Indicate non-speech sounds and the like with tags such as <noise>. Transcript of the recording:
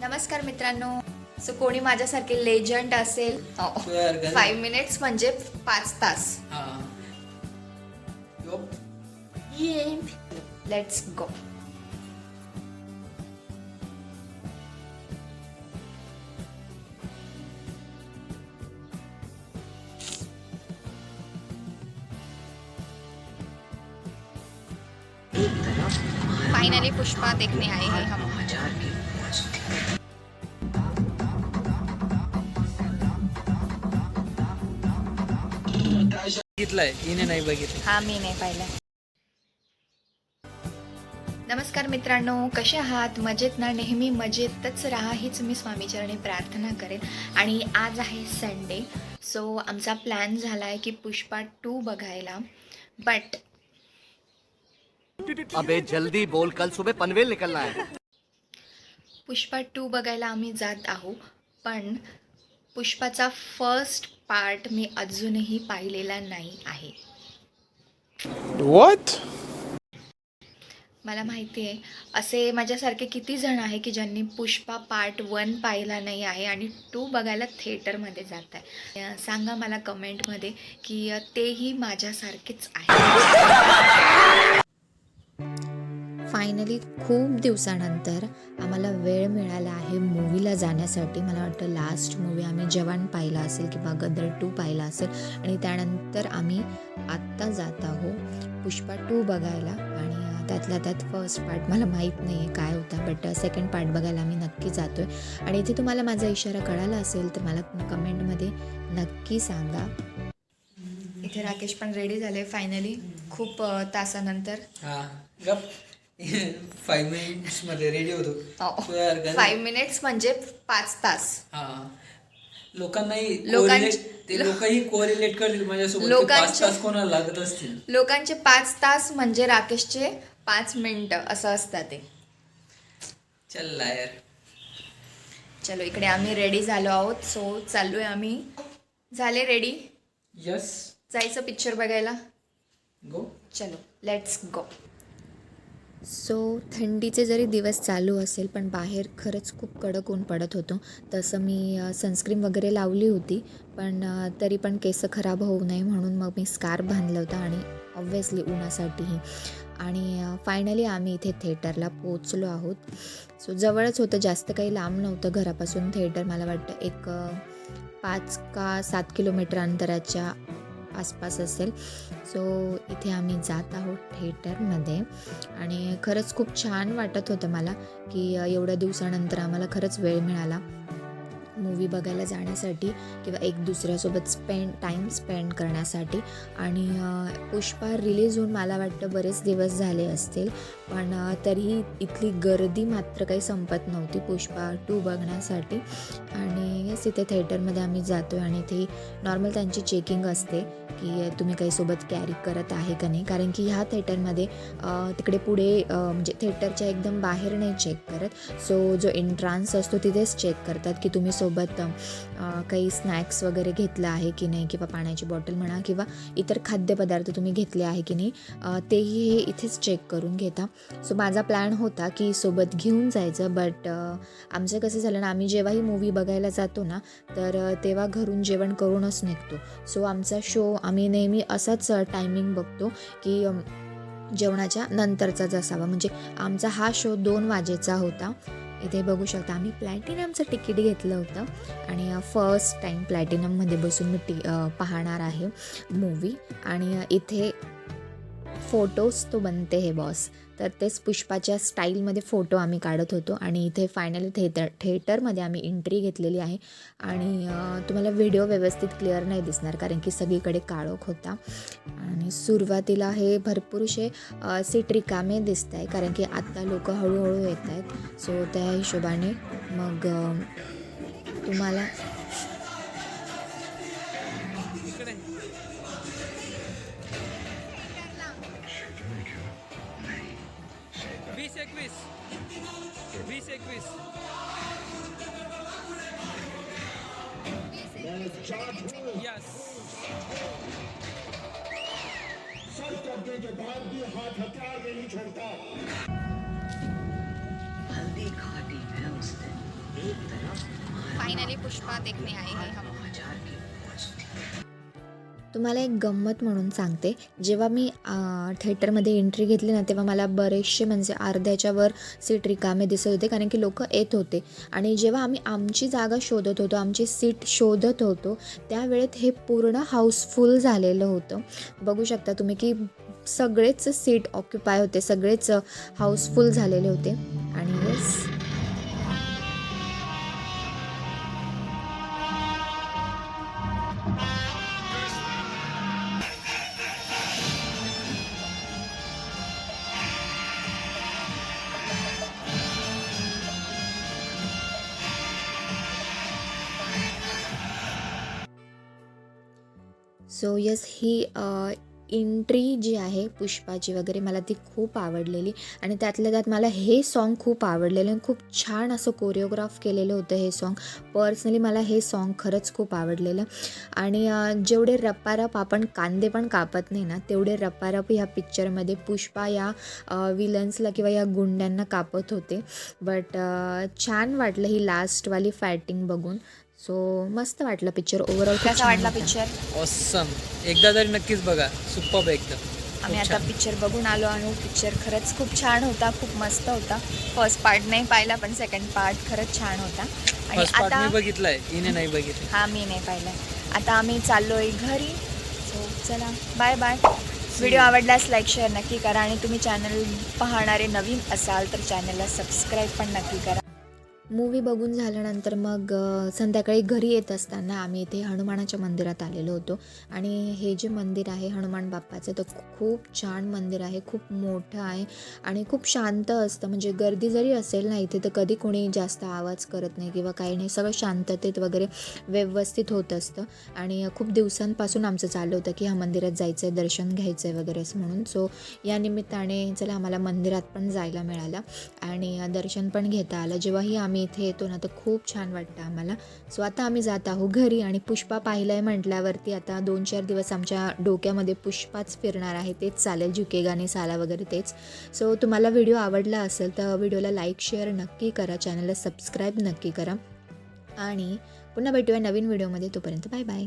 नमस्कार मित्रांनो. सो कोणी माझ्यासारखे लेजंड असेल फाईव्ह मिनिट्स म्हणजे पाच तास. लेट्स गो फाइनली पुष्पा देखने आए हैं. हम बघितलंय हिने नाही बघितलं. हा मी नाही पाहिला. नमस्कार मित्रांनो कसे आहात? मजेत ना? नेहमी मजेतच राहा हीच मी स्वामीचरणी प्रार्थना करेन. आणि आज आहे संडे सो आमचा प्लॅन झाला आहे की पुष्पा टू बघायला. बट अबे जल्दी बोल कल सुबह पनवेल निकलना है। पुष्पा टू बघायला आम्ही जात आहो पण पुष्पाचा फर्स्ट पार्ट मी अजूनही पाहिलेला नाही आहे. What? मला माहिती आहे असे माझ्यासारखे किती जण आहे की ज्यांनी पुष्पा पार्ट वन पाहिला नाही आहे आणि टू बघायला थिएटरमध्ये जात आहे. सांगा मला कमेंटमध्ये की तेही माझ्यासारखेच आहे. फायनली खूप दिवसानंतर आम्हाला वेळ मिळाला आहे मूवीला जाण्यासाठी. मला वाटतं लास्ट मूवी आम्ही जवान पाहिला असेल किंवा गदर टू पाहिला असेल. आणि त्यानंतर आम्ही आत्ता जात आहो पुष्पा टू बघायला. आणि त्यातल्या त्यात फर्स्ट पार्ट मला माहीत नाही आहे काय होता बट सेकंड पार्ट बघायला आम्ही नक्की जातो आहे आणि इथे तुम्हाला माझा इशारा कळाला असेल तर मला कमेंटमध्ये नक्की सांगा. इथे राकेश पण रेडी झाले फायनली खूप तासानंतर. गप. <laughs> फाईव्ह मिनिट्समध्ये रेडी होतो. फाईव्ह मिनिट्स म्हणजे पाच तास. हा. लोकांनाही ते लोकही कोरिलेट करतील माझ्यासोबत पाच तास कोणाला लागत असतील. लोकांचे पाच तास म्हणजे राकेशचे पाच मिनिटं असं असतं ते. चल लायर चलो इकडे आम्ही रेडी झालो आहोत. सो चाललोय आम्ही. झाले रेडी यस जायचं पिक्चर बघायला? गो चलो लेट्स गो सो थंडीचे जरी दिवस चालू असेल पण बाहेर खरंच खूप कडक ऊन पडत होतं. तसं मी सनस्क्रीन वगैरे लावली होती पण तरी पण केस खराब होऊ नये म्हणून मग मी स्कार्फ बांधलं होतं आणि ऑब्व्हियसली उन्हासाठीही. आणि फायनली आम्ही इथे थिएटरला पोचलो आहोत. सो जवळच होतं जास्त काही लांब नव्हतं घरापासून. थिएटर मला वाटतं एक पाच का सात किलोमीटर अंतराच्या आसपास असेल. सो इथे आम्ही जात आहोत थिएटरमध्ये आणि खरंच खूप छान वाटत होतं मला की एवढ्या दिवसानंतर आम्हाला खरंच वेळ मिळाला. मूवी बघायला जाण्यासाठी किंवा एक दुसऱ्यासोबत स्पेंड टाईम स्पेंड करण्यासाठी. आणि पुष्पा रिलीज होऊन मला वाटतं बरेच दिवस झाले असतील. पण तरीही इथली गर्दी मात्र काही संपत नव्हती पुष्पा टू बघण्यासाठी. आणि येस इथे थिएटरमध्ये आम्ही जातो आहे आणि इथे नॉर्मल त्यांची चेकिंग असते. की तुम्ही काही सोबत कॅरी करत आहे का नाही? कारण की ह्या थिएटरमध्ये तिकडे पुढे म्हणजे थिएटरच्या एकदम बाहेर नाही चेक करत. सो जो एंट्रान्स असतो तिथेच चेक करतात की तुम्ही सोबत काही स्नॅक्स वगैरे घेतलं आहे की नाही? किंवा पाण्याची बॉटल म्हणा किंवा इतर खाद्यपदार्थ तुम्ही घेतले आहे की नाही? तेही हे इथेच चेक करून घेता. सो माझा प्लॅन होता की सोबत घेऊन जायचं बट आमचं कसं झालं ना आम्ही जेव्हाही मूवी बघायला जातो ना तर तेव्हा घरून जेवण करूनच निघतो. सो आमचा शो आम्ही नेहमी असाच टायमिंग बघतो की जेवणाच्या नंतरचाच असावा म्हणजे आमचा हा शो दोन वाजेचा होता. इथे बघू शकता आम्ही प्लॅटिनमचं तिकीट घेतलं होतं. आणि फर्स्ट टाईम प्लॅटिनममध्ये बसून मी टी पाहणार आहे मूवी आणि इथे फोटोज तो बनते हे बॉस तर तेच पुष्पाच्या स्टाईलमध्ये फोटो आम्ही काढत होतो आणि इथे फायनली थेटर थिएटरमध्ये आम्ही एंट्री घेतलेली आहे. आणि तुम्हाला व्हिडिओ व्यवस्थित क्लिअर नाही दिसणार कारण की सगळीकडे काळोख होता. आणि सुरुवातीला हे भरपूरसे सीट रिकामे दिसत आहे कारण की आत्ता लोक हळूहळू येत आहेत. सो त्या हिशोबाने मग तुम्हाला वीस एकवीस यस हल्दी घाटी है उस दिन फाइनली पुष्पा देखने आए हैं हम। तुम्हाला एक गंमत म्हणून सांगते. जेव्हा मी थेटरमध्ये थिएटरमध्ये एंट्री घेतली ना तेव्हा मला बरेचसे म्हणजे अर्ध्याच्या वर सीट रिकामे दिसत होते कारण की लोक येत होते. आणि जेव्हा आम्ही आमची जागा शोधत होतो आमची सीट शोधत होतो त्यावेळेत हे पूर्ण हाऊसफुल झालेलं होतं. बघू शकता तुम्ही की सगळेच सीट ऑक्युपाय होते सगळेच हाऊसफुल झालेले होते. आणि सो यस ही एंट्री जी आहे पुष्पाची वगैरे मला ती खूप आवडलेली. आणि त्यातल्या त्यात मला हे सॉन्ग खूप आवडलेलं आणि खूप छान असं कोरिओग्राफ केलेलं होतं हे सॉन्ग पर्सनली मला हे सॉन्ग खरंच खूप आवडलेलं. आणि जेवढे रप्पारप आपण कांदे पण कापत नाही ना तेवढे रप्पारप ह्या पिक्चरमध्ये पुष्पा या विलन्सला किंवा या गुंड्यांना कापत होते. बट छान वाटलं ही लास्टवाली फायटिंग बघून. सो मस्त वाटलं पिक्चर ओव्हरऑल कसा वाटला पिक्चर ऑसम एकदा तरी नक्कीच बघा. सुप्पब एकदम. आम्ही आता. पिक्चर बघून आलो आणि पिक्चर खरंच खूप छान होता. खूप मस्त होता. फर्स्ट पार्ट नाही पाहिला पण सेकंड पार्ट खरंच छान होता. आणि फर्स्ट पार्ट आता मी बघितलाय. हिने नाही बघितलं. हा मी नाही पाहिलाय. आता आम्ही चाललोय घरी. सो चला. बाय बाय व्हिडिओ आवडल्यास लाईक शेअर नक्की करा. आणि तुम्ही चॅनल पाहणारे नवीन असाल तर चॅनलला सबस्क्राईब पण नक्की करा. मूवी बघून झाल्यानंतर मग संध्याकाळी घरी येत असताना आम्ही इथे हनुमानाच्या मंदिरात आलेलो होतो. आणि हे जे मंदिर आहे हनुमान बाप्पाचं तर खूप छान मंदिर आहे खूप मोठं आहे आणि खूप शांत असतं. म्हणजे गर्दी जरी असेल ना इथे तर कधी कोणी जास्त आवाज करत नाही किंवा काही नाही. सगळं शांततेत वगैरे व्यवस्थित होत असतं. आणि खूप दिवसांपासून आमचं चाललं होतं की ह्या मंदिरात जायचं आहे दर्शन घ्यायचं आहे वगैरे असं म्हणून. सो या निमित्ताने चला आम्हाला मंदिरात पण जायला मिळालं आणि दर्शन पण घेता आलं. जेव्हाही आम्ही आम्ही इथे येतो ना तर खूप छान वाटतं आम्हाला. सो आता आम्ही जात आहोत घरी आणि पुष्पा पाहिलं आहे म्हटल्यावरती आता दोन चार दिवस आमच्या डोक्यामध्ये पुष्पाच फिरणार आहे. तेच चालेल झुके गाणे साला वगैरे तेच. सो तुम्हाला व्हिडिओ आवडला असेल तर व्हिडिओला लाईक शेअर नक्की करा. चॅनलला सबस्क्राईब नक्की करा. आणि पुन्हा भेटूया नवीन व्हिडिओमध्ये. तोपर्यंत बाय बाय